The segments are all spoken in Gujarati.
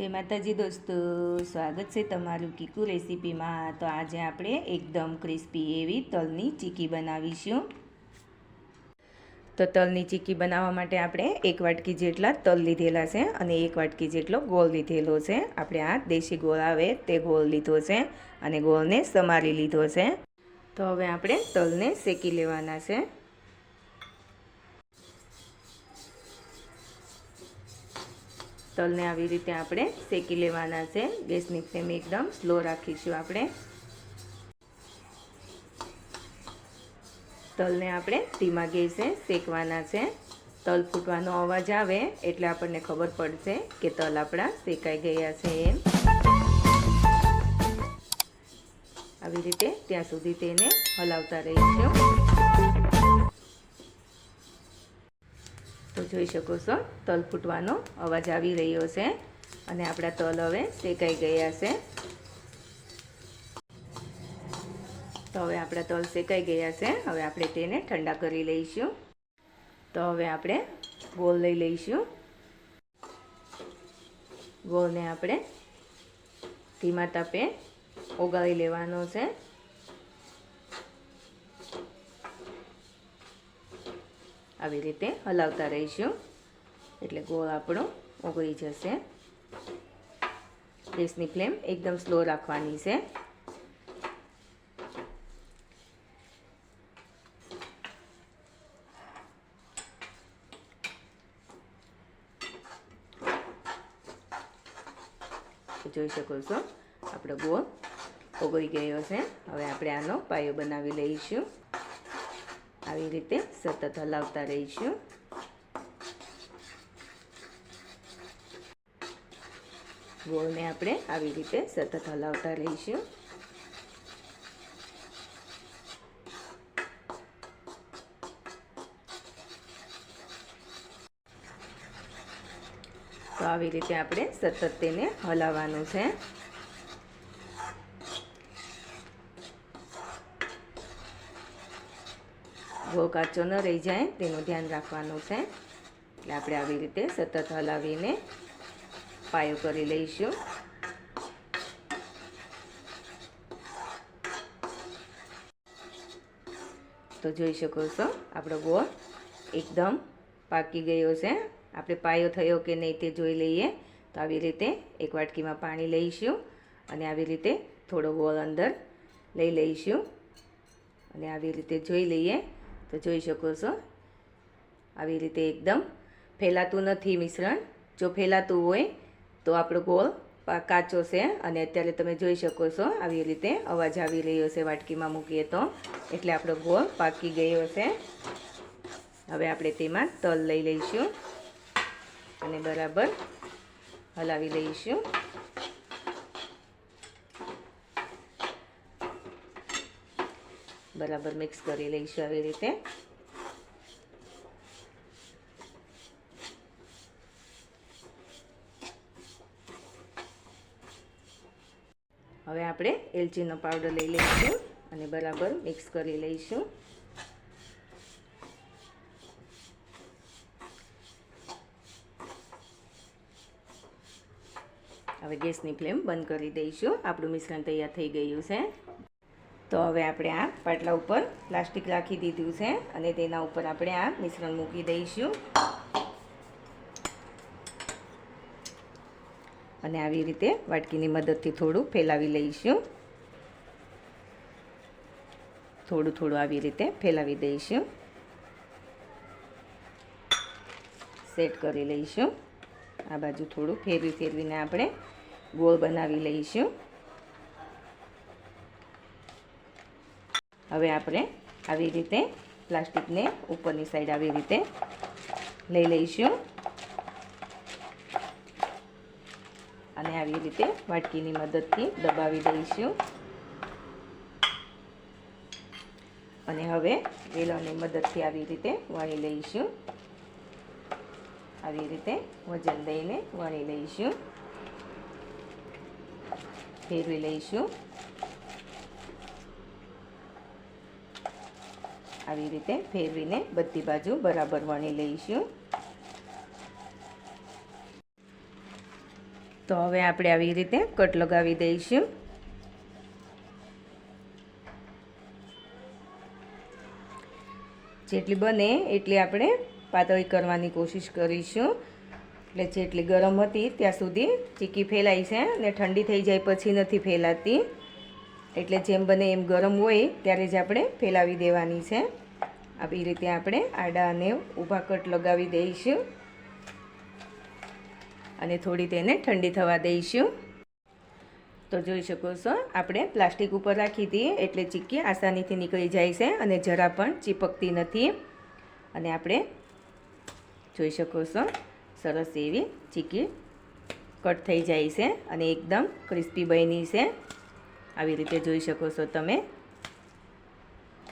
જય માતાજી દોસ્તો, સ્વાગત છે તમારું કીકુ રેસીપીમાં. તો આજે આપણે એકદમ ક્રિસ્પી એવી તલની ચીકી બનાવીશું. તો તલની ચીકી બનાવવા માટે આપણે એક વાટકી જેટલા તલ લીધેલા છે અને એક વાટકી જેટલો ગોળ લીધેલો છે. આપણે આ દેશી ગોળ આવે તે ગોળ લીધો છે અને ગોળને સમારી લીધો છે. તો હવે આપણે તલને શેકી લેવાના છે. તલને આવી રીતે આપણે શેકી લેવાના છે. ગેસની ફ્લેમ એકદમ સ્લો રાખીશું આપણે. તલને આપણે ધીમા ગેસે શેકવાના છે. તલ ફૂટવાનો અવાજ આવે એટલે આપણને ખબર પડશે કે તલ આપણા શેકાઈ ગયા છે એમ. આવી રીતે ત્યાં સુધી તેને હલાવતા રહીશું. જોઈ શકો છો. તલ ફૂટવાનો અવાજ આવી રહ્યો છે અને આપણા તલ હવે શેકાઈ ગયા છે. તો હવે આપણા તલ શેકાઈ ગયા છે. હવે આપણે તેને ઠંડા કરી લઈશું. તો હવે આપણે ગોળ લઈ લઈશું. ગોળને આપણે ધીમા તાપે ઓગાળી લેવાનો છે. આવી રીતે હલાવતા રહીશું. એટલે ગોળ આપણો ઓગળી જશે. ગેસની ફ્લેમ એકદમ સ્લો રાખવાની છે. જોઈ શકો છો, આપણો ગોળ ઓગળી ગયો છે. હવે આપણે આનો પાયો બનાવી લઈશું. આવી રીતે સતત હલાવતા રહીશું. ગોળને આપણે આવી રીતે સતત હલાવતા રહીશું. તો આવી રીતે આપણે સતત તેને હલાવવાનું છે. ગોળ કાચો ન રહી જાય, તેનું ધ્યાન રાખવાનું છે. એટલે આપણે આવી રીતે સતત હલાવીને પાયો કરી લઈશું. તો જોઈ શકો છો, આપણો ગોળ એકદમ પાકી ગયો છે. આપણે પાયો થયો કે નહીં તે જોઈ લઈએ. તો આવી રીતે એક વાટકીમાં પાણી લઈશું અને આવી રીતે થોડો ગોળ અંદર લઈ લઈશું. અને આવી રીતે જોઈ લઈએ. તો જોઈ શકો છો. આવી રીતે એકદમ ફેલાતું નથી મિશ્રણ. જો ફેલાતું હોય તો આપણો ગોળ કાચો છે અને અત્યારે તમે જોઈ શકો છો આવી રીતે અવાજ આવી રહ્યો છે વાટકીમાં મૂકીએ તો. એટલે આપણો ગોળ પાકી ગયો છે. હવે આપણે તેમાં તલ લઈ લઈશું અને બરાબર હલાવી લઈશું. બરાબર મિક્સ કરી લઈશું આવી રીતે. હવે આપણે એલચીનો પાવડર લઈ લઈશું અને બરાબર મિક્સ કરી લઈશું. હવે ગેસની ફ્લેમ બંધ કરી દઈશું. આપણું મિશ્રણ તૈયાર થઈ ગયું છે. તો હવે આપણે આ પાટલા ઉપર પ્લાસ્ટિક રાખી દીધું છે અને તેના ઉપર આપણે આ મિશ્રણ મૂકી દઈશું. અને આવી રીતે વાટકીની મદદથી થોડું ફેલાવી લઈશું. થોડું થોડું આવી રીતે ફેલાવી દઈશું. સેટ કરી લઈશું. આ બાજુ થોડું ફેરવી ફેરવીને આપણે ગોળ બનાવી લઈશું. હવે આપણે આવી રીતે પ્લાસ્ટિકને ઉપરની સાઈડ આવી રીતે લઈ લઈશું. અને આવી રીતે વાટકીની મદદથી દબાવી દઈશું. અને હવે વેલણની મદદથી આવી રીતે વણી લઈશું. આવી રીતે વજન દઈને વણી લઈશું. ફેરવી લઈશું. આવી રીતે ફેરવીને બધી બાજુ બરાબર વણી લઈશું. તો હવે આપણે આવી રીતે કટ લગાવી દઈશું. જેટલી બને એટલી આપણે પાતળી કરવાની કોશિશ કરીશું. એટલે જેટલી ગરમ હતી ત્યાં સુધી ચીકી ફેલાઈ છે અને ઠંડી થઈ જાય પછી નથી ફેલાતી. એટલે જેમ બને એમ ગરમ હોય ત્યારે જ આપણે ફેલાવી દેવાની છે. આવી રીતે આપણે આડા અને ઊભા કટ લગાવી દઈશું. અને થોડી તેને ઠંડી થવા દઈશું. તો જોઈ શકો છો, આપણે પ્લાસ્ટિક ઉપર રાખી દઈએ એટલે ચીક્કી આસાનીથી નીકળી જાય છે અને જરા પણ ચીપકતી નથી. અને આપણે જોઈ શકો છો, સરસ એવી ચીક્કી કટ થઈ જાય છે અને એકદમ ક્રિસ્પી બની છે. આવી રીતે જોઈ શકો છો તમે.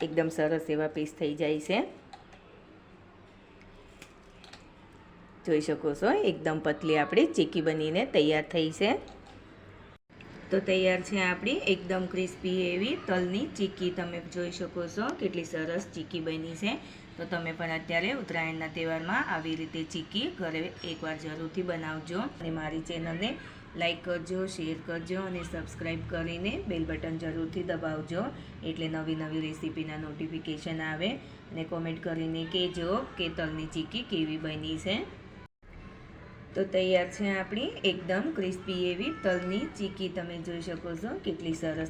એકદમ સરસ એવા પીસ થઈ જાય છે. જોઈ શકો છો, એકદમ પતલી આપણી ચીકી બનીને તૈયાર થઈ છે. તો તૈયાર છે આપણી એકદમ ક્રિસ્પી એવી તલની ચીકી. તમે જોઈ શકો છો કેટલી સરસ ચીકી બની છે. તો તમે પણ અત્યારે ઉત્તરાયણના તહેવારમાં આવી રીતે ચીકી ઘરે એકવાર જરૂરથી બનાવજો. અને મારી ચેનલને લાઈક કરજો, શેર કરજો અને સબસ્ક્રાઈબ કરીને બેલ બટન જરૂરથી દબાવજો એટલે નવી નવી રેસીપીના નોટિફિકેશન આવે અને કોમેન્ટ કરીને કહેજો કે તલની ચીકી કેવી બની છે. તો તૈયાર છે આપણી એકદમ ક્રિસ્પી એવી તલની ચીકી. તમે જોઈ શકો છો કેટલી સરસ